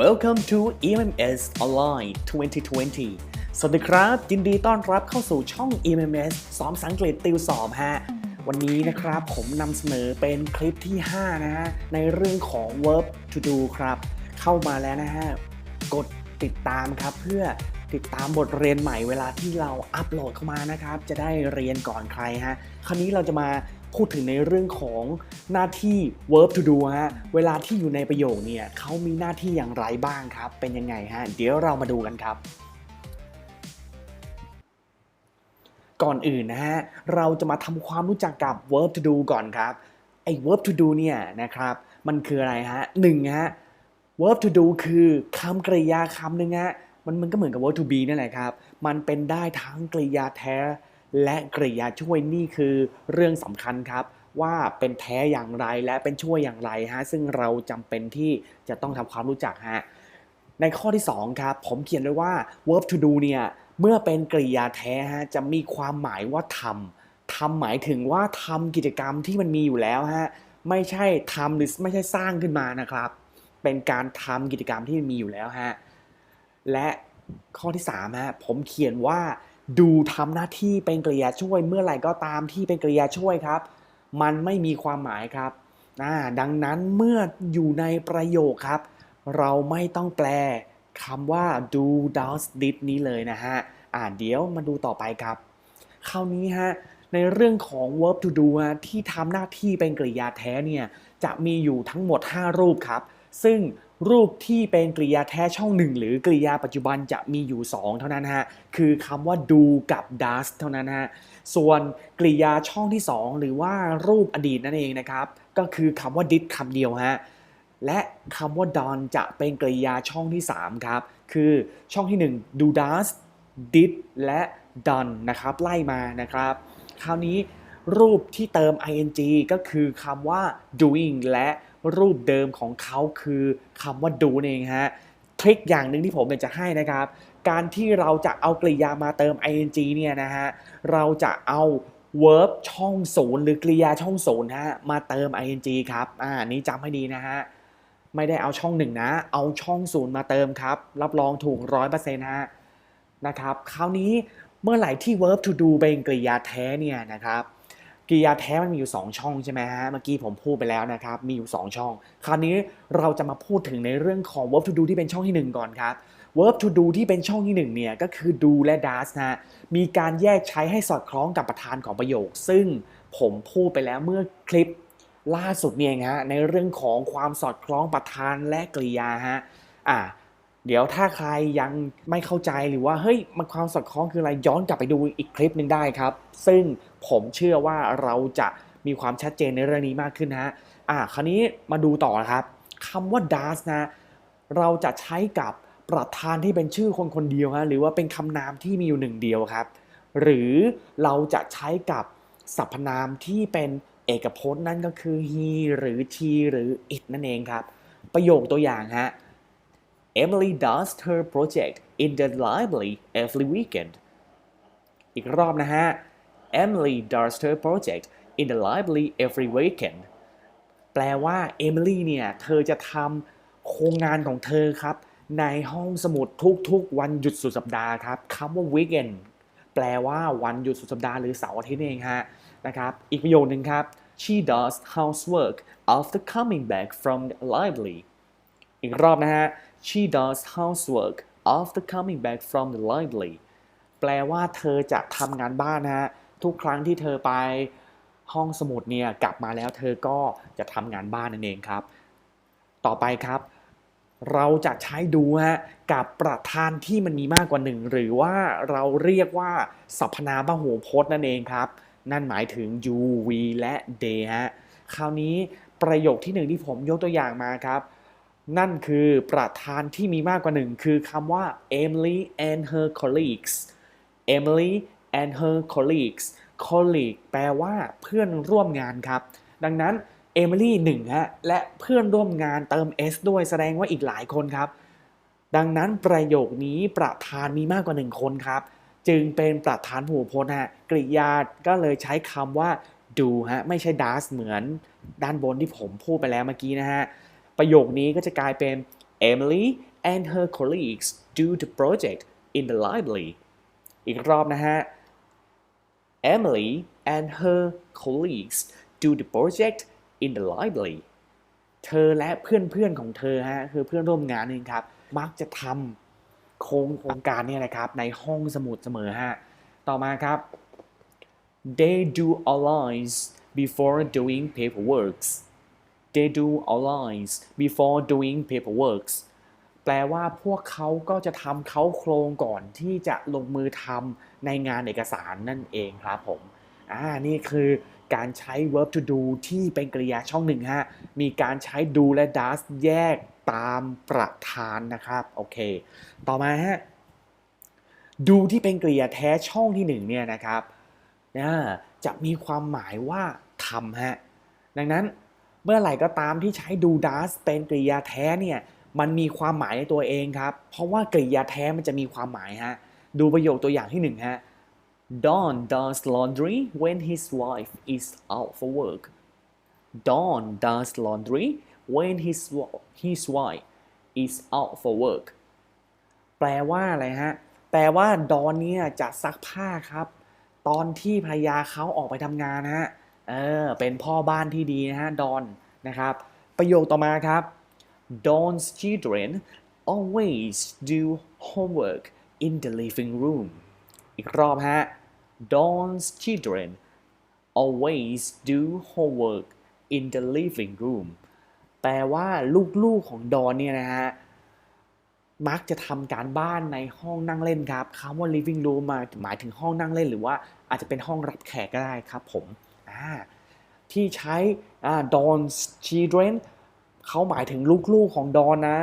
Welcome to EMS Online 2020 สวัสดีครับ ยินดีต้อนรับเข้าสู่ช่อง EMS สอนภาษาอังกฤษติวสอบฮะ วันนี้นะครับผมนำเสนอเป็นคลิปที่ 5 นะฮะ ในเรื่องของ verb to do ครับ เข้ามาแล้วนะฮะ กดติดตามครับเพื่อติดตามบทเรียนใหม่เวลาที่เราอัปโหลดเข้ามานะครับ จะได้เรียนก่อนใครฮะ คราวนี้เราจะมา พูดถึงในเรื่องของหน้าที่ verb to do ฮะ เวลาที่อยู่ในประโยคเนี่ยเขามีหน้าที่อย่างไรบ้างครับ เป็นยังไงฮะ เดี๋ยวเรามาดูกันครับ ก่อนอื่นนะฮะ เราจะมาทำความรู้จักกับ verb to do ก่อนครับ ไอ้ verb to do เนี่ยนะครับ มันคืออะไรฮะหนึ่งฮะ verb to do คือคำกริยาคำหนึ่งฮะ มันมันก็เหมือนกับ verb to be นั่นแหละครับ มันเป็นได้ทั้งกริยาแท้ และกริยาช่วยนี่คือเรื่องสำคัญครับว่าเป็นแท้อย่างไรและเป็นช่วยอย่างไรฮะซึ่งเราจำเป็นที่จะต้องทำความรู้จักฮะในข้อที่2ครับผมเขียนไว้ว่า verb to do เนี่ยเมื่อเป็นกริยาแท้ฮะจะมีความหมายว่าทำทำหมายถึงว่าทำกิจกรรมที่มันมีอยู่แล้วฮะไม่ใช่ทำหรือไม่ใช่สร้างขึ้นมานะครับ เป็นการทำกิจกรรมที่มีอยู่แล้วฮะและข้อที่3ฮะผมเขียนว่า ดูทำหน้าที่เป็นกริยาช่วย เมื่อไหร่ก็ตามที่เป็นกริยาช่วยครับ มันไม่มีความหมายครับดังนั้นเมื่ออยู่ในประโยคครับ เราไม่ต้องแปลคำว่า do does did นี้เลยนะฮะอ่าเดี๋ยวมาดูต่อไปครับ คราวนี้ฮะในเรื่องของ verb to do ที่ทำหน้าที่เป็นกริยาแท้เนี่ยจะมีอยู่ทั้งหมด 5 รูปครับ ซึ่งรูปที่เป็นกริยาแท้ช่องหนึ่งหรือกริยาปัจจุบันจะมีอยู่ 2 เท่านั้นฮะ คือคำว่า do กับ does เท่านั้นฮะ ส่วนกริยาช่องที่ 2 หรือว่ารูปอดีตนั่นเองนะครับ ก็คือคำว่า did คำเดียวฮะ และคำว่า done จะเป็นกริยาช่องที่ 3 ครับ คือช่องที่ 1 do does did และ done นะครับไล่มานะครับ คราวนี้รูปที่เติม ing ก็คือคำว่า doing และ รูปเดิมของเขาคือคำว่า do นั่เองฮะทริคอย่างหนึ่งที่ผมอยากจะให้นะครับ การที่เราจะเอากริยามาเติม ing เนี่ยนะฮะเราจะเอา verb ช่องศูนย์หรือกริยาช่องศูนย์ฮะมาเติม ing ครับอ่านี้จำให้ดีนะฮะไม่ได้เอาช่องหนึ่งนะ เอาช่องศูนย์มาเติมครับ รับรองถูกร้อยเปอร์เซ็นต์ฮะนะครับ คราวนี้เมื่อไหร่ที่ verb to do เป็นกริยาแท้เนี่ยนะครับ ริยาแท้มันมีอยู่ 2 ช่องใช่ไหมฮะ เมื่อกี้ผมพูดไปแล้วนะครับ มีอยู่ 2 ช่อง คราวนี้เราจะมาพูดถึงในเรื่องของ verb to do ที่เป็นช่องที่ 1 ก่อนครับ verb to do ที่เป็นช่องที่ 1 เนี่ย ก็คือ do และ does นะ มีการแยกใช้ให้สอดคล้องกับประธานของประโยค ซึ่งผมพูดไปแล้วเมื่อคลิปล่าสุดเนี่ยฮะ ในเรื่องของความสอดคล้องประธานและกริยาฮะ อ่าเดี๋ยวถ้าใครยังไม่เข้าใจหรือว่าเฮ้ยมันความสอดคล้องคืออะไรย้อนกลับไปดูอีกคลิปหนึ่งได้ครับ ซึ่ง ผมเชื่อว่าเราจะมีความชัดเจนในเรื่องนี้มากขึ้นนะฮะอ่าคราวนี้มาดูต่อนะครับคำว่า does นะ เราจะใช้กับประธานที่เป็นชื่อคนคนเดียวฮะหรือว่าเป็นคำนามที่มีอยู่หนึ่งเดียวครับ หรือเราจะใช้กับสรรพนามที่เป็นเอกพจน์นั่นก็คือ he หรือ she หรือ it นั่นเองครับ ประโยคตัวอย่างฮะ Emily does her project in the library every weekend อีกรอบนะฮะ Emily does her project in the library every weekend แปลว่าเอมิลี่เนี่ย เธอจะทำโครงงานของเธอครับ ในห้องสมุดทุกๆ วันหยุดสุดสัปดาห์ครับคำว่า weekend แปลว่าวันหยุดสุดสัปดาห์หรือเสาร์อาทิตย์เองฮะนะครับอีกประโยคหนึ่งครับ she does housework after coming back from the library อีกรอบนะฮะ she does housework after coming back from the library แปลว่าเธอจะทำงานบ้านนะฮะ ทุกครั้งที่เธอไปห้องสมุดเนี่ยกลับมาแล้วเธอก็จะทำงานบ้านนั่นเองครับ ต่อไปครับ เราจะใช้ดูฮะกับประธานที่มันมีมากกว่าหนึ่งหรือว่าเราเรียกว่าสรรพนามพหูพจน์นั่นเองครับ นั่นหมายถึง you we และ they ฮะคราวนี้ประโยคที่หนึ่งที่ผมยกตัวอย่างมาครับ นั่นคือประธานที่มีมากกว่าหนึ่งคือคำว่า Emily and her colleagues Emily and her colleagues colleague แปลว่าเพื่อนร่วมงานครับ ดังนั้น Emily หนึ่งฮะและเพื่อนร่วมงานเติม s ด้วยแสดงว่าอีกหลายคนครับ ดังนั้นประโยคนี้ประธานมีมากกว่าหนึ่งคนครับ จึงเป็นประธานหูพจน์ฮะกริยาก็เลยใช้คำว่า do ฮะไม่ใช่ does เหมือนด้านบนที่ผมพูดไปแล้วเมื่อกี้นะฮะ ประโยคนี้ก็จะกลายเป็น Emily and her colleagues do the project in the library อีกรอบนะฮะ Emily and her colleagues do the project in the library เธอและเพื่อนๆของเธอฮะคือเพื่อนร่วมงานนึงครับ มักจะทำโครงโครงการนี่นะครับ ในห้องสมุดเสมอฮะ ต่อมาครับ they do all lines before doing paperworks they do all lines before doing paperworks แปลว่าพวกเขาก็จะทำเขาโครงก่อนที่จะลงมือทำในงานเอกสารนั่นเองครับผมอ่านี่คือการใช้ verb to do ที่เป็นกริยาช่องหนึ่งฮะ มีการใช้ do และ does แยกตามประธานนะครับโอเค ต่อมาฮะ do ที่เป็นกริยาแท้ช่องที่หนึ่งเนี่ยนะครับนะจะมีความหมายว่าทำฮะ ดังนั้นเมื่อไหร่ก็ตามที่ใช้ do does เป็นกริยาแท้เนี่ย มันมีความหมายในตัวเองครับ เพราะว่ากริยาแท้มันจะมีความหมายฮะ ดูประโยคตัวอย่างที่หนึ่งฮะ Don does laundry when his wife is out for work. Don does laundry when his his wife is out for work. แปลว่าอะไรฮะ แปลว่าดอนเนี่ยจะซักผ้าครับ ตอนที่ภรรยาเขาออกไปทำงานนะฮะ เออ เป็นพ่อบ้านที่ดีนะฮะ ดอนนะครับ ประโยคต่อมาครับ Don's children always do homework in the living room อีกรอบฮะ Don's children always do homework in the living room แปลว่าลูกๆของดอนเนี่ยนะฮะมักจะทำการบ้านในห้องนั่งเล่นครับคำว่า living room มาหมายถึงห้องนั่งเล่น หรือว่าอาจจะเป็นห้องรับแขกก็ได้ครับผมที่ใช้อ่า Don's children เขาหมายถึงลูกๆของดอนนะ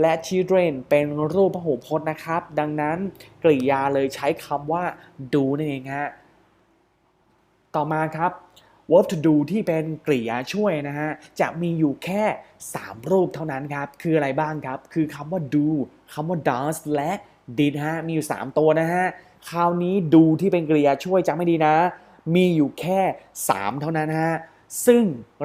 และ children เป็นรูปพหูพจน์นะครับ ดังนั้นกริยาเลยใช้คำว่า do นั่นเองฮะต่อมาครับ verb to do ที่เป็นกริยาช่วยนะฮะ จะมีอยู่แค่ 3 รูปเท่านั้นครับ คืออะไรบ้างครับ คือคำว่า do คำว่า does และ did ฮะ มีอยู่ 3 ตัวนะฮะ คราวนี้ do ที่เป็นกริยาช่วยจำไม่ดีนะ มีอยู่แค่ 3 เท่านั้นฮะ ซึ่ง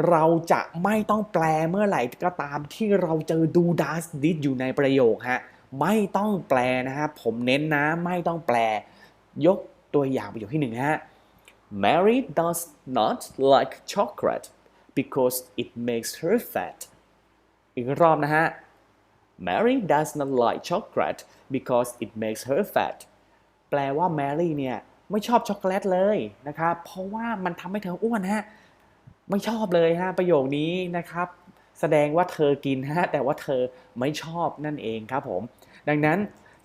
เราจะไม่ต้องแปลเมื่อไหร่ก็ตามที่เราเจอ do does did อยู่ในประโยคฮะไม่ต้องแปลนะฮะผมเน้นนะไม่ต้องแปล ยกตัวอย่างประโยคที่หนึ่งฮะ Mary does not like chocolate because it makes her fat อีกรอบนะฮะ Mary does not like chocolate because it makes her fat แปลว่า Mary เนี่ยไม่ชอบช็อกโกแลตเลยนะครับเพราะว่ามันทำให้เธออ้วนฮะ ไม่ชอบเลยฮะประโยคนี้นะครับ แสดงว่าเธอกินฮะแต่ว่าเธอไม่ชอบนั่นเองครับผม ดังนั้น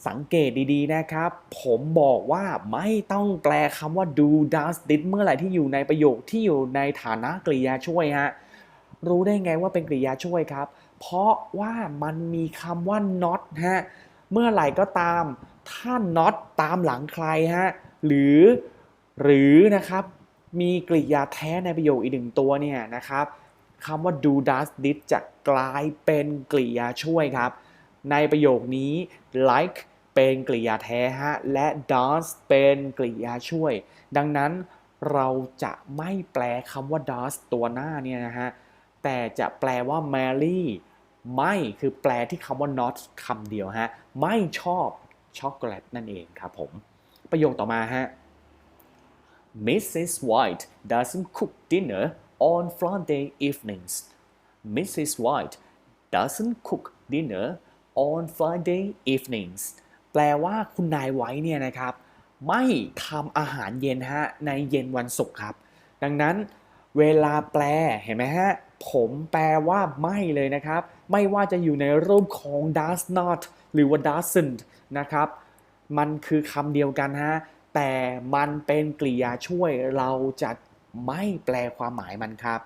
สังเกตดีๆนะครับ ผมบอกว่าไม่ต้องแปลคำว่า do does did เมื่อไหร่ที่อยู่ในประโยคที่อยู่ในฐานะกริยาช่วยฮะรู้ได้ไงว่าเป็นกริยาช่วยครับ เพราะว่ามันมีคำว่า not ฮะเมื่อไหร่ก็ตาม ถ้า not ตามหลังใครฮะหรือหรือนะครับ มีกริยาแท้ในประโยคอีกหนึ่งตัวเนี่ยนะครับคำว่า do does did จะกลายเป็นกริยาช่วยครับ ในประโยคนี้ like เป็นกริยาแท้ฮะและ does เป็นกริยาช่วย ดังนั้นเราจะไม่แปลคำว่า does ตัวหน้าเนี่ยนะฮะแต่จะแปลว่า Mary ไม่คือแปลที่คำว่า not คำเดียวฮะ ไม่ชอบช็อกโกแลตนั่นเองครับผม ประโยคต่อมาฮะ Mrs. White doesn't cook dinner on Friday evenings. Mrs. White doesn't cook dinner on Friday evenings. แปลว่าคุณนายไว้เนี่ยนะครับ ไม่ทำอาหารเย็นฮะในเย็นวันศุกร์ครับ ดังนั้นเวลาแปลเห็นไหมฮะ ผมแปลว่าไม่เลยนะครับ ไม่ว่าจะอยู่ในรูปของ does not หรือว่า doesn't นะครับ มันคือคำเดียวกันฮะ แต่มันเป็นกริยาช่วยเราจะไม่แปลความหมายมันครับ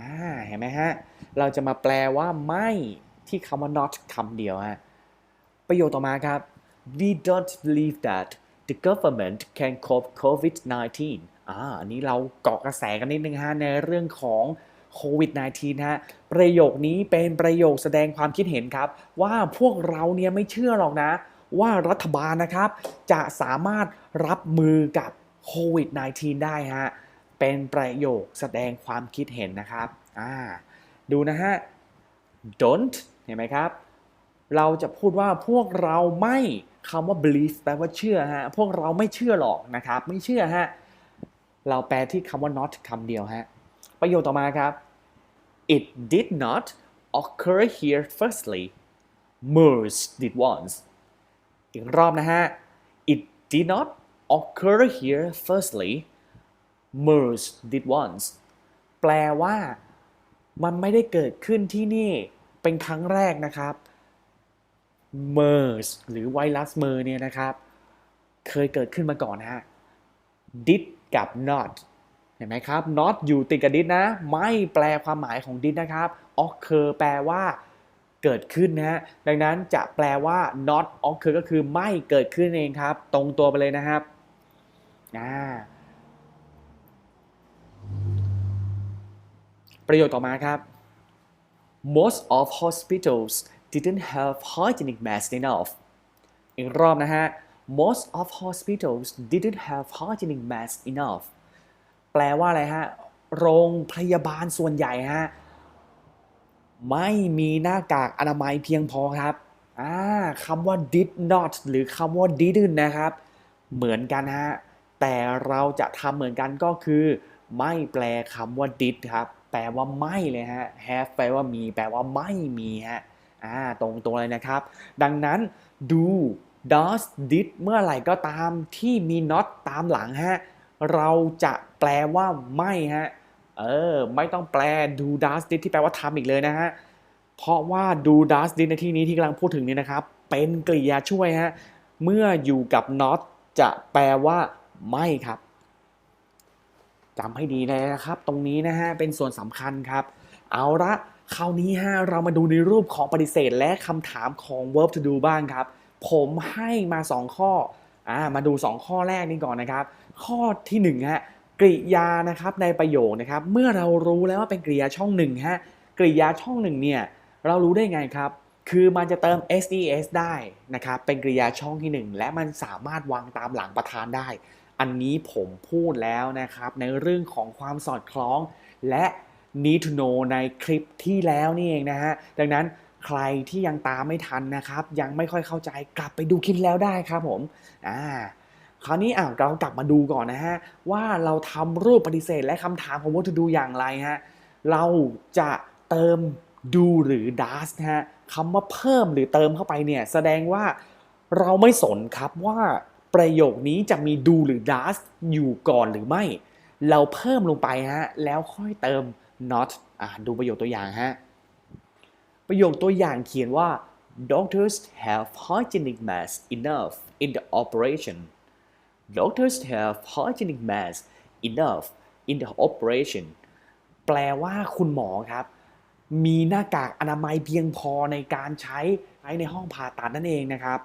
อ่าเห็นไหมฮะ เราจะมาแปลว่าไม่ที่คำว่า not คำเดียวฮะ ประโยคต่อมาครับ we don't believe that the government can cope COVID-19 อ่าอันนี้เราเกาะกระแสกันนิดนึงฮะ ในเรื่องของโควิด -19 ฮะ ประโยคนี้เป็นประโยคแสดงความคิดเห็นครับ ว่าพวกเราเนี่ยไม่เชื่อหรอกนะ ว่ารัฐบาลนะครับ จะสามารถรับมือกับโควิด -19 ได้ฮะ เป็นประโยคแสดงความคิดเห็นนะครับอ่าดูนะฮะ don't เห็นไหมครับ เราจะพูดว่าพวกเราไม่คำว่า believe แปลว่าเชื่อฮะ พวกเราไม่เชื่อหรอกนะครับ ไม่เชื่อฮะ เราแปลที่คำว่า not คำเดียวฮะ ประโยคต่อมาครับ it did not occur here firstly MERS did once อีกรอบนะฮะ it did not occur here firstly MERS did once แปลว่ามันไม่ได้เกิดขึ้นที่นี่เป็นครั้งแรกนะครับ MERS หรือไวรัสเมอร์เนี่ยนะครับ เคยเกิดขึ้นมาก่อนนะฮะ did กับ not เห็นไหมครับ not อยู่ติดกับ did นะ ไม่แปลความหมายของ did นะครับ occur แปลว่า เกิดขึ้นนะฮะดังนั้นจะแปลว่า not occur ก็คือไม่เกิดขึ้นเองครับ ตรงตัวไปเลยนะครับอ่าประโยคต่อมาครับ most of hospitals didn't have hygienic masks enough อีกรอบนะฮะ most of hospitals didn't have hygienic masks enough แปลว่าอะไรฮะ โรงพยาบาลส่วนใหญ่ฮะ ไม่มีหน้ากากอนามัยเพียงพอครับอ่าคำว่า did not หรือคำว่า didn't นะครับ เหมือนกันฮะ แต่เราจะทำเหมือนกันก็คือ ไม่แปลคำว่า did ครับ แปลว่าไม่เลยฮะ have แปลว่ามี แปลว่าไม่มีฮะอ่าตรงตัวเลยนะครับ ดังนั้น do does did เมื่อไหร่ก็ตามที่มี not ตามหลังฮะ เราจะแปลว่าไม่ฮะ เออ ไม่ต้องแปล do does did ที่แปลว่าทำอีกเลยนะฮะ เพราะว่า do does did ในที่นี้ที่กำลังพูดถึงนี่นะครับ เป็นกริยาช่วยฮะ เมื่ออยู่กับ not จะแปลว่าไม่ครับจำให้ดีเลยนะครับ ตรงนี้นะฮะ เป็นส่วนสำคัญครับ เอาละคราวนี้ฮะ เรามาดูในรูปของปฏิเสธและคำถามของ verb to do บ้างครับ ผมให้มา 2 ข้ออ่ามาดู 2 ข้อแรกนี่ก่อนนะครับ ข้อที่1ฮะ กริยานะครับในประโยคนะครับ เมื่อเรารู้แล้วว่าเป็นกริยาช่องหนึ่งฮะกริยาช่องหนึ่งเนี่ยเรารู้ได้ไงครับ คือมันจะเติม ses ได้นะครับเป็นกริยาช่องที่ 1 และมันสามารถวางตามหลังประธานได้ อันนี้ผมพูดแล้วนะครับ ในเรื่องของความสอดคล้อง และ need to know ในคลิปที่แล้วนี่เองนะฮะดังนั้นใครที่ยังตามไม่ทันนะครับ ยังไม่ค่อยเข้าใจกลับไปดูคลิปแล้วได้ครับผมอ่า คราวนี้อะเรากลับมาดูก่อนนะฮะ ว่าเราทำรูปปฏิเสธและคำถามของ what to do อย่างไรฮะ เราจะเติม do หรือ does นะฮะคำว่าเพิ่มหรือเติมเข้าไปเนี่ย แสดงว่าเราไม่สนครับว่าประโยคนี้จะมี do หรือ does อยู่ก่อนหรือไม่ เราเพิ่มลงไปฮะ แล้วค่อยเติม not อ่าดูประโยคตัวอย่างฮะ ประโยคตัวอย่างเขียนว่า doctors have hygienic masks enough in the operation doctors have hygienic masks enough in the operation แปลว่าคุณหมอครับ มีหน้ากากอนามัยเพียงพอในการใช้ใช้ในห้องผ่าตัดนั่นเองนะครับ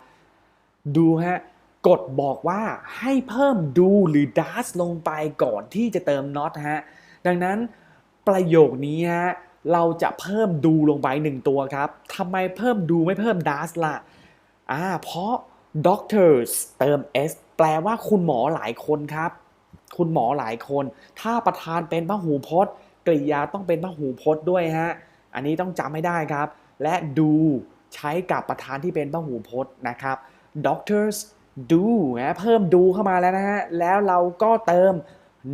ดูฮะกฎบอกว่าให้เพิ่ม do หรือ does ลงไปก่อนที่จะเติม not ฮะ ดังนั้นประโยคนี้ฮะเราจะเพิ่ม do ลงไปหนึ่งตัวครับทำไมเพิ่ม do ไม่เพิ่ม does ล่ะอ่าเพราะ doctors เติม s แปลว่าคุณหมอหลายคนครับ คุณหมอหลายคน ถ้าประธานเป็นพหูพจน์กริยาต้องเป็นพหูพจน์ด้วยฮะ อันนี้ต้องจำให้ได้ครับ และ do ใช้กับประธานที่เป็นพหูพจน์นะครับ doctors do นะเพิ่ม do เข้ามาแล้วนะฮะ แล้วเราก็เติม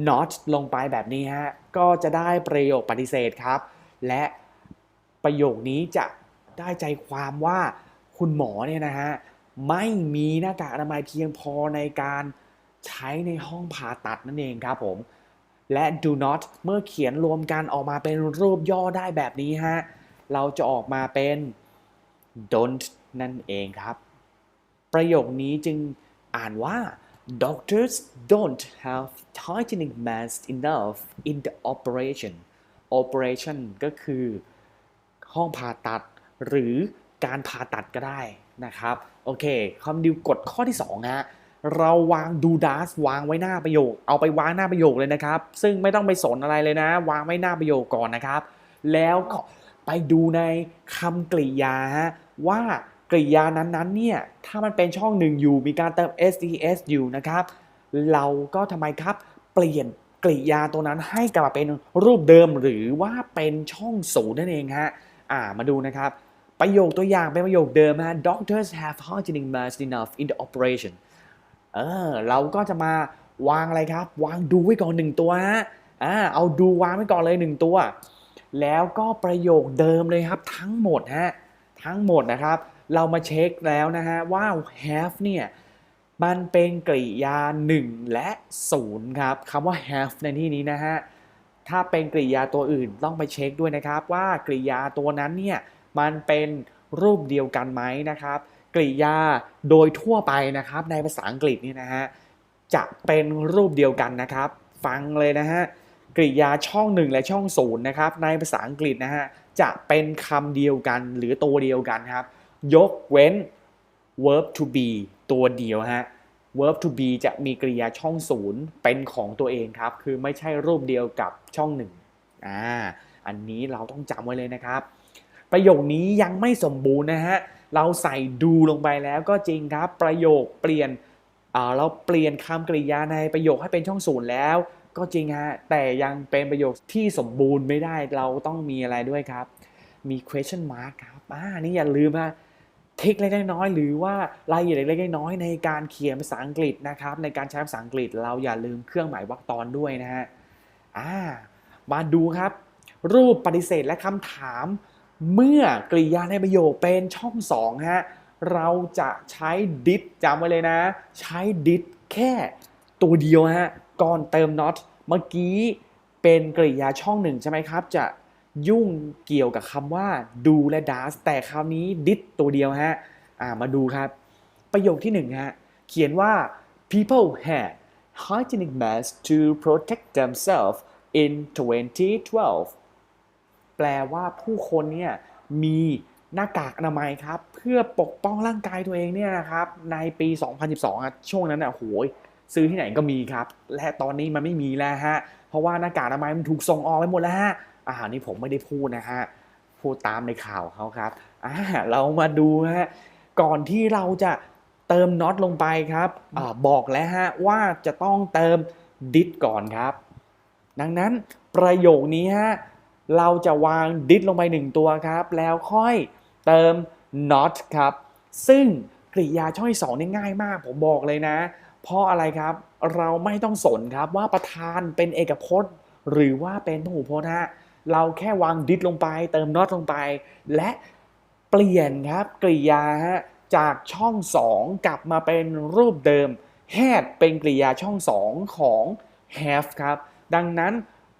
not ลงไปแบบนี้ฮะ ก็จะได้ประโยคปฏิเสธครับ และประโยคนี้จะได้ใจความว่าคุณหมอเนี่ยนะฮะ ไม่มีหน้ากากอนามัยเพียงพอในการใช้ในห้องผ่าตัดนั่นเองครับผม และ do not เมื่อเขียนรวมกันออกมาเป็นรูปย่อได้แบบนี้ฮะ เราจะออกมาเป็น don't นั่นเองครับ ประโยคนี้จึงอ่านว่า doctors don't have hygienic masks enough in the operation operation ก็คือ ห้องผ่าตัดหรือการผ่าตัดก็ได้ นะครับโอเคคำดิวกดข้อที่2ฮะเราวางดูดัสวางไว้หน้าประโยค เอาไปวางหน้าประโยคเลยนะครับ ซึ่งไม่ต้องไปสนอะไรเลยนะ วางไว้หน้าประโยคก่อนนะครับ แล้วก็ไปดูในคำกริยาฮะว่ากริยานั้นๆเนี่ยถ้ามันเป็นช่องหนึ่งอยู่มีการเติม ses อยู่นะครับ เราก็ทำไมครับเปลี่ยนกกริยาตัวนั้นให้กลับมาเป็นรูปเดิมหรือว่าเป็นช่องศูนย์นั่นเองฮะอ่ามาดูนะครับ ประโยคตัวอย่างเป็นประโยคเดิมฮะ doctors have hygienic masks enough in the operation เออเราก็จะมาวางอะไรครับ วางดูไว้ก่อนหนึ่งตัวฮะอ่าเอาดูวางไว้ก่อนเลยหนึ่งตัว แล้วก็ประโยคเดิมเลยครับทั้งหมดฮะทั้งหมดนะครับ เรามาเช็คแล้วนะฮะว่า have เนี่ยมันเป็นกริยา 1 และ 0 ครับคำว่า have ในที่นี้นะฮะถ้าเป็นกริยาตัวอื่นต้องไปเช็คด้วยนะครับ ว่ากริยาตัวนั้นเนี่ย มันเป็นรูปเดียวกันไหมนะครับ กริยาโดยทั่วไปนะครับ ในภาษาอังกฤษนี่นะฮะจะเป็นรูปเดียวกันนะครับ ฟังเลยนะฮะกริยาช่อง 1 และช่อง0นะครับในภาษาอังกฤษนะฮะจะเป็นคำเดียวกันหรือตัวเดียวกันครับ ยกเว้น verb to be ตัวเดียวฮะ verb to be จะมีกริยาช่องศูนย์เป็นของตัวเองครับ คือไม่ใช่รูปเดียวกับช่องหนึ่งอ่าอันนี้เราต้องจำไว้เลยนะครับ ประโยคนี้ยังไม่สมบูรณ์นะฮะ เราใส่ดูลงไปแล้วก็จริงครับ ประโยคเปลี่ยนเราเปลี่ยนคำกริยาในประโยคให้เป็นช่องศูนย์แล้ว ก็จริงฮะ แต่ยังเป็นประโยคที่สมบูรณ์ไม่ได้ เราต้องมีอะไรด้วยครับ มี question mark ครับอ่านี่อย่าลืมฮะทริคเล็กๆน้อยๆหรือว่ารายละเอียดเล็กๆน้อยๆในการเขียนภาษาอังกฤษนะครับ ในการใช้ภาษาอังกฤษเราอย่าลืมเครื่องหมายวรรคตอนด้วยนะฮะอ่ามาดูครับ รูปปฏิเสธและคำถาม เมื่อกริยาในประโยคเป็นช่องสองฮะเราจะใช้ did จำไว้เลยนะ ใช้ did แค่ตัวเดียวฮะก่อนเติม not เมื่อกี้เป็นกริยาช่องหนึ่งใช่ไหมครับ จะยุ่งเกี่ยวกับคำว่า do และ does แต่คราวนี้ did ตัวเดียวฮะามาดูครับ ประโยคที่หนึ่งฮะเขียนว่า people had hygienic masks to protect themselves in 2012 แปลว่าผู้คนเนี่ยมีหน้ากากอนามัยครับ เพื่อปกป้องร่างกายตัวเองเนี่ยนะครับในปี 2012อะช่วงนั้นอะโหยซื้อที่ไหนก็มีครับ และตอนนี้มันไม่มีแล้วฮะเพราะว่าหน้ากากอนามัยมันถูกส่งออกไปหมดแล้วฮะอ่ารนี่ผมไม่ได้พูดนะฮะพูดตามในข่าวเขาครับอ่าเรามาดูฮะก่อนที่เราจะเติมน็อตลงไปครับอบอกแล้วฮะว่าจะต้องเติมดิดก่อนครับ ดังนั้นประโยคนี้ฮะ เราจะวางดิดลงไปหนึ่งตัวครับ แล้วค่อยเติม not ครับ ซึ่งกริยาช่องสองนี่ง่ายมาก ผมบอกเลยนะ เพราะอะไรครับเราไม่ต้องสนครับว่าประธานเป็นเอกพจน์ หรือว่าเป็นพหูพจน์ฮะเราแค่วางดิดลงไป เติม not ลงไป และเปลี่ยนครับกริยาฮะจากช่อง 2 กลับมาเป็นรูปเดิม had เป็นกริยาช่อง 2 ของ have ครับ ดังนั้น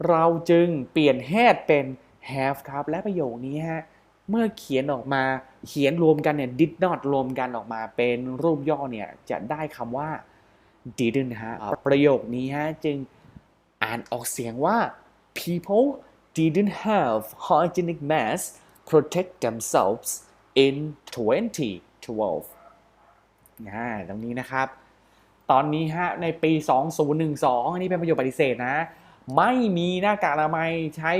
เราจึงเปลี่ยน had เป็น have ครับ และประโยคนี้ฮะเมื่อเขียนออกมาเขียนรวมกันเนี่ย did not รวมกันออกมาเป็นรูปย่อเนี่ย จะได้คำว่า didn't ฮะประโยคนี้ฮะจึงอ่านออกเสียงว่า people didn't have hygienic masks protect themselves in 2012นะตรงนี้นะครับ ตอนนี้ฮะในปี 2012 อันนี้เป็นประโยคปฏิเสธนะ ไม่มีหน้ากากอนามัยใช้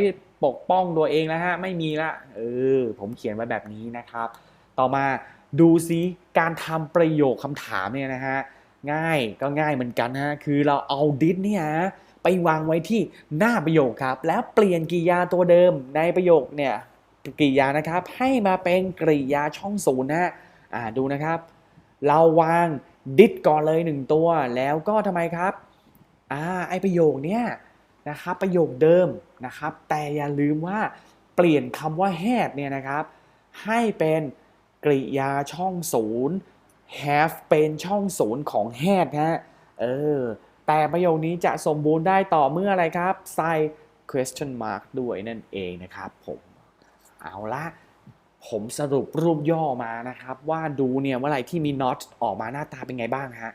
ปกป้องตัวเองแล้วฮะ ไม่มีละเออ ผมเขียนไว้แบบนี้นะครับ ต่อมาดูซิการทำประโยคคำถามเนี่ยนะฮะ ง่ายก็ง่ายเหมือนกันฮะ คือเราเอาดิสเนี่ยไปวางไว้ที่หน้าประโยคครับ แล้วเปลี่ยนกริยาตัวเดิมในประโยคเนี่ยกริยานะครับ ให้มาเป็นกริยาช่องศูนย์นะฮะอ่าดูนะครับ เราวางดิดก่อนเลยหนึ่งตัว แล้วก็ทำไมครับอ่าไอประโยคเนี้ย นะครับประโยคเดิมนะครับ แต่อย่าลืมว่าเปลี่ยนคำว่า had เนี่ยนะครับ ให้เป็นกริยาช่องศูนย์ have เป็นช่องศูนย์ของ had ฮะเออแต่ประโยคนี้จะสมบูรณ์ได้ต่อเมื่ออะไรครับ ใส่ question mark ด้วยนั่นเองนะครับผมเอาละผมสรุปรูปย่อมานะครับ ว่าดูเนี่ยเมื่อไหร่ที่มี not ออกมาหน้าตาเป็นไงบ้างฮะ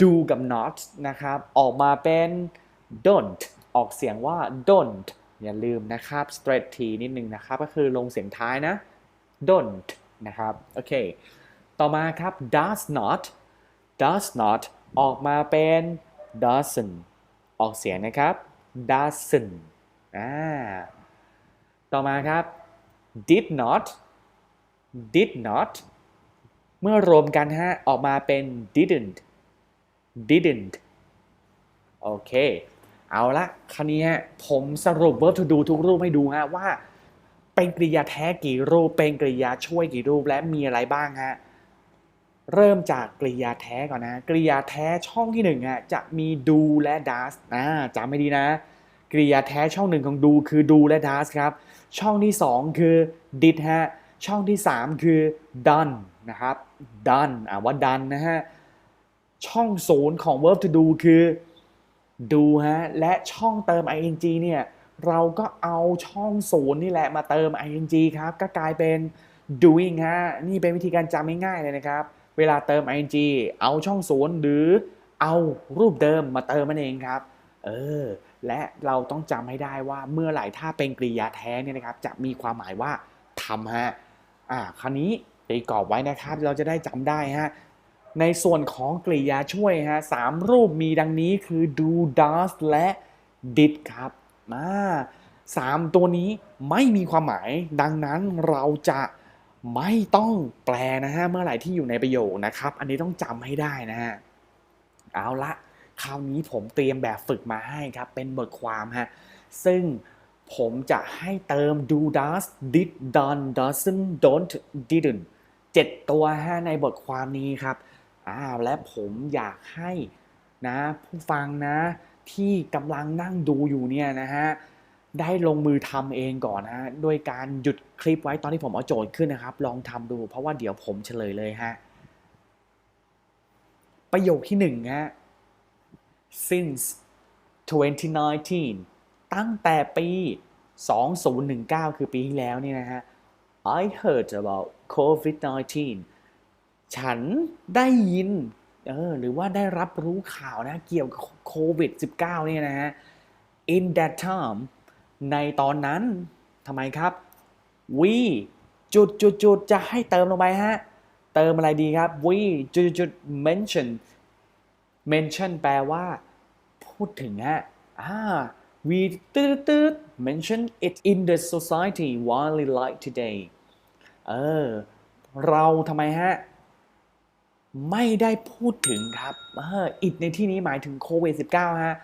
do กับ not นะครับ ออกมาเป็น don't ออกเสียงว่า don't อย่าลืมนะครับ straight t นิดนึงนะครับ ก็คือลงเสียงท้ายนะ don't นะครับ โอเค ต่อมาครับ does not does not ออกมาเป็น doesn't ออกเสียงนะครับ doesn't อ่า ต่อมาครับ did not did not เมื่อรวมกันฮะ ออกมาเป็น didn't didn't โอเค เอาละคันนี้ผมสรุป verb to do ทุกรูปให้ดูฮะว่า เป็นกริยาแท้กี่รูป เป็นกริยาช่วยกี่รูปและมีอะไรบ้างฮะเริ่มจากกริยาแท้ก่อนนะกริยาแท้ช่องที่หนึ่งฮะจะมี do และ does นะจำไม่ดีนะ กริยาแท้ช่องหนึ่งของ do คือ do และ does ครับ ช่องที่สองคือ did ฮะช่องที่สามคือ done นะครับ done อ่าว่า done นะฮะช่องศูนย์ของ verb to do คือ do ฮะ และช่องเติม ing เนี่ยเราก็เอาช่องศูนย์นี่แหละมาเติม ing ครับ ก็กลายเป็น doing ฮะ นี่เป็นวิธีการจำง่ายๆเลยนะครับ เวลาเติม ing เอาช่องศูนย์หรือเอารูปเดิมมาเติมมันเองครับ เออ และเราต้องจำให้ได้ว่าเมื่อไหร่ถ้าเป็นกริยาแท้เนี่ยนะครับ จะมีความหมายว่าทำฮะ อ่า คราวนี้ตีกรอบไว้นะครับ เราจะได้จำได้ฮะ ในส่วนของกริยาช่วยฮะสามรูปมีดังนี้คือ do does และ did ครับมาสามตัวนี้ไม่มีความหมาย ดังนั้นเราจะไม่ต้องแปลนะฮะ เมื่อไหร่ที่อยู่ในประโยคนะครับ อันนี้ต้องจำให้ได้นะฮะ เอาละคราวนี้ผมเตรียมแบบฝึกมาให้ครับ เป็นบทความฮะ ซึ่งผมจะให้เติม do does did done doesn't don't didn't เจ็ดตัวฮะในบทความนี้ครับ อ้าและผมอยากให้นะผู้ฟังนะ ที่กำลังนั่งดูอยู่เนี่ยนะฮะได้ลงมือทำเองก่อนนะฮะโดยการหยุดคลิปไว้ตอนที่ผมเอาโจทย์ขึ้นนะครับ ลองทำดู เพราะว่าเดี๋ยวผมเฉลยเลยฮะประโยคที่หนึ่งฮะ since 2019 ตั้งแต่ปี 2019 คือปีที่แล้วนี่นะฮะ I heard about COVID-19 ฉันได้ยินเออหรือว่าได้รับรู้ข่าวนะเกี่ยวกับโควิด -19 เนี่ยนะฮะ in that time ในตอนนั้นทำไมครับ we จุดจุดจุดจะให้เติมลงไปฮะ เติมอะไรดีครับ we จุดจุด mention mention แปลว่า พูดถึงฮะอ่า we ตืดตืด mention it in the society widely like today เออ เราทำไมฮะ ไม่ได้พูดถึงครับเออ it ในที่นี้หมายถึงโควิด -19 ฮะ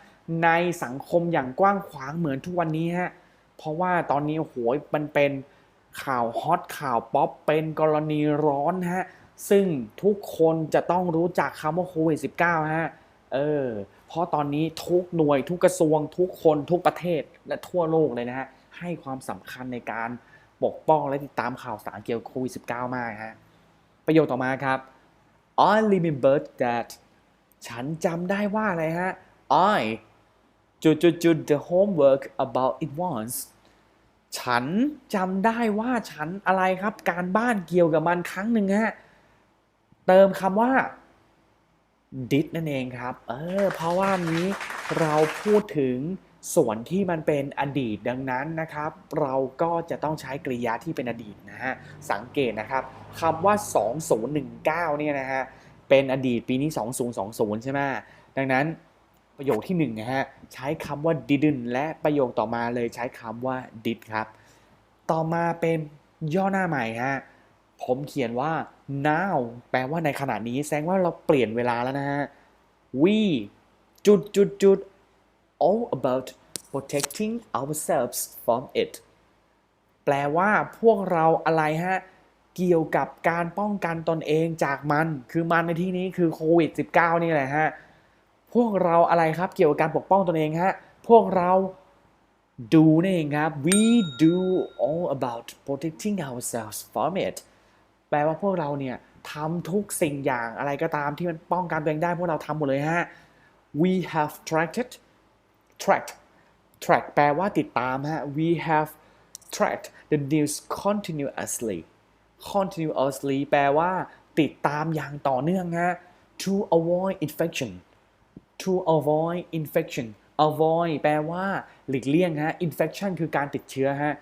ในสังคมอย่างกว้างขวางเหมือนทุกวันนี้ฮะเพราะว่าตอนนี้โอ้โหมันเป็นข่าวฮอตข่าวป๊อปเป็นกรณีร้อนฮะซึ่งทุกคนจะต้องรู้จักคำว่าโควิด -19 ฮะเออเพราะตอนนี้ทุกหน่วยทุกกระทรวงทุกคนทุกประเทศและทั่วโลกเลยนะฮะให้ความสำคัญในการปกป้องและติดตามข่าวสารเกี่ยวกับโควิด -19 มากฮะประโยคต่อมาครับ I remember that ฉันจำได้ว่าอะไรฮะ I จุดจุดจุด the homework about it once ฉันจำได้ว่าฉันอะไรครับ การบ้านเกี่ยวกับมันครั้งหนึ่งฮะ เติมคำว่า did นั่นเองครับ เออ เพราะว่านี้เราพูดถึง ส่วนที่มันเป็นอดีตดังนั้นนะครับ เราก็จะต้องใช้กริยาที่เป็นอดีตนะฮะสังเกตนะครับคำว่า 2019เนี่ยนะฮะเป็นอดีตปีนี้ 2020 ใช่ไหมดังนั้นประโยคที่1นะฮะใช้คำว่า didn't และประโยคต่อมาเลยใช้คำว่า did ครับ ต่อมาเป็นย่อหน้าใหม่ฮะผมเขียนว่า now แปลว่าในขณะนี้แสดงว่าเราเปลี่ยนเวลาแล้วนะฮะ we จุดจุดจุด all about protecting ourselves from it แปลว่าพวกเราอะไรฮะ เกี่ยวกับการป้องกันตนเองจากมัน คือมันในที่นี้คือโควิด -19 นี่แหละฮะ พวกเราอะไรครับเกี่ยวกับการปกป้องตนเองฮะ พวกเรา do นั่เองครับ we do all about protecting ourselves from it แปลว่าพวกเราเนี่ยทำทุกสิ่งอย่างอะไรก็ตามที่มันป้องกันตัวเองได้พวกเราทำหมดเลยฮะ we have tracked track, track แปลว่าติดตามฮะ we have tracked the news continuously continuously แปลว่าติดตามอย่างต่อเนื่องฮะ to avoid infection to avoid infection avoid แปลว่าหลีกเลี่ยงฮะ infection คือการติดเชื้อฮะ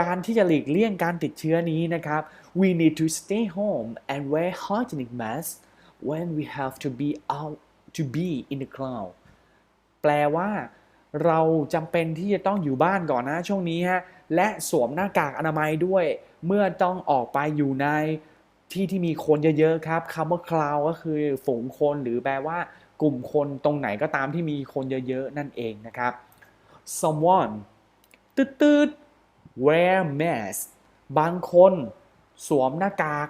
การที่จะหลีกเลี่ยงการติดเชื้อนี้นะครับ we need to stay home and wear hygienic masks when we have to be out to be in the crowd แปลว่าเราจำเป็นที่จะต้องอยู่บ้านก่อนนะช่วงนี้ฮะและสวมหน้ากากอนามัยด้วย เมื่อต้องออกไปอยู่ในที่ที่มีคนเยอะๆครับคำว่า crowd ก็คือฝูงคนหรือแปลว่ากลุ่มคนตรงไหนก็ตามที่มีคนเยอะๆนั่นเองนะครับ someone ตืดตืด wear mask บางคนสวมหน้ากาก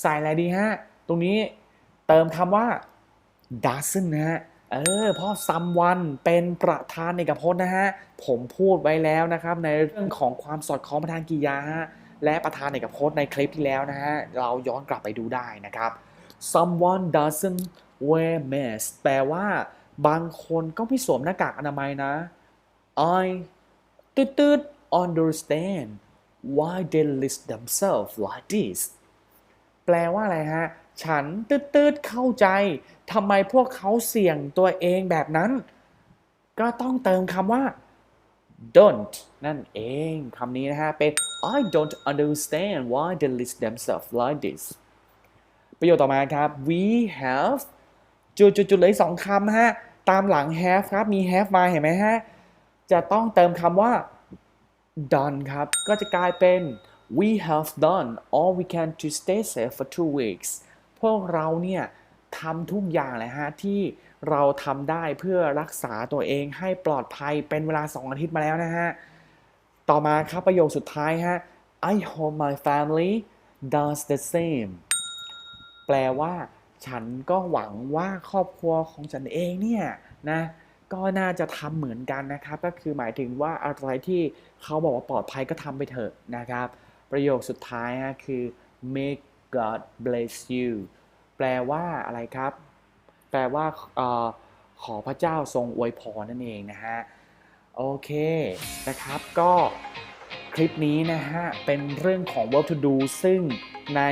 ใส่อะไรดีฮะ ตรงนี้เติมคำว่า doesn't นะฮะ เออพราะ someone เป็นประธานเอกพจน์นะฮะ ผมพูดไว้แล้วนะครับ ในเรื่องของความสอดคล้องประธานกริยาฮะและประธานเอกพจน์ในคลิปที่แล้วนะฮะ เราย้อนกลับไปดูได้นะครับ someone doesn't wear mask แปลว่าบางคนก็ไม่สวมหน้ากากอนามัยนะ I ตืดตืด understand why they list themselves like this แปลว่าอะไรฮะ ฉันตืดตืดเข้าใจทำไมพวกเขาเสี่ยงตัวเองแบบนั้น ก็ต้องเติมคำว่า don't นั่นเองคำนี้นะฮะ เป็น I don't understand why they list themselves like this ประโยคต่อมาครับ we have จุดๆๆเลยสองคำฮะ ตามหลัง have ครับ มี have มาเห็นไหมฮะ จะต้องเติมคำว่า done ครับ ก็จะกลายเป็น we have done all we can to stay safe for two weeks พวกเราเนี่ยทำทุกอย่างเลยฮะที่เราทำได้เพื่อรักษาตัวเองให้ปลอดภัยเป็นเวลา 2 อาทิตย์มาแล้วนะฮะ ต่อมาครับประโยคสุดท้ายฮะ I hope my family does the same แปลว่าฉันก็หวังว่าครอบครัวของฉันเองเนี่ยนะก็น่าจะทำเหมือนกันนะครับ ก็คือหมายถึงว่าอะไรที่เขาบอกว่าปลอดภัยก็ทำไปเถอะนะครับ ประโยคสุดท้ายฮะคือ make God bless you แปลว่าอะไรครับ แปลว่าอขอพระเจ้าทรงอวยพรนั่นเองนะฮะ โอเคนะครับก็คลิปนี้นะฮะ เป็นเรื่องของ verb to do ซึ่งใน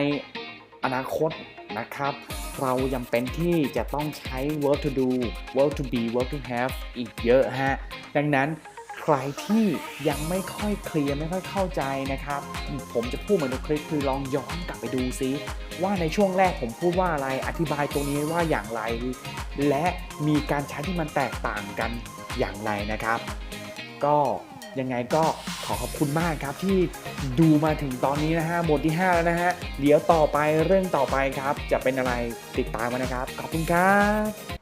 อนาคตนะครับ เรายังเป็นที่จะต้องใช้ verb to do verb to be verb to have อีกเยอะฮะ ดังนั้น รที่ยังไม่ค่อยเคลียร์ไม่ค่อยเข้าใจนะครับ ผมจะพูดเหมือนในคลิปคือลองย้อนกลับไปดูซิว่าในช่วงแรกผมพูดว่าอะไรอธิบายตรงนี้ว่าอย่างไร และมีการใช้ที่มันแตกต่างกันอย่างไรนะครับ ก็ยังไงก็ขอขอบคุณมากครับที่ดูมาถึงตอนนี้นะฮะบทที่ 5 แล้วนะฮะ เดี๋ยวต่อไปเรื่องต่อไปครับ จะเป็นอะไรติดตามมานะครับ ขอบคุณครับ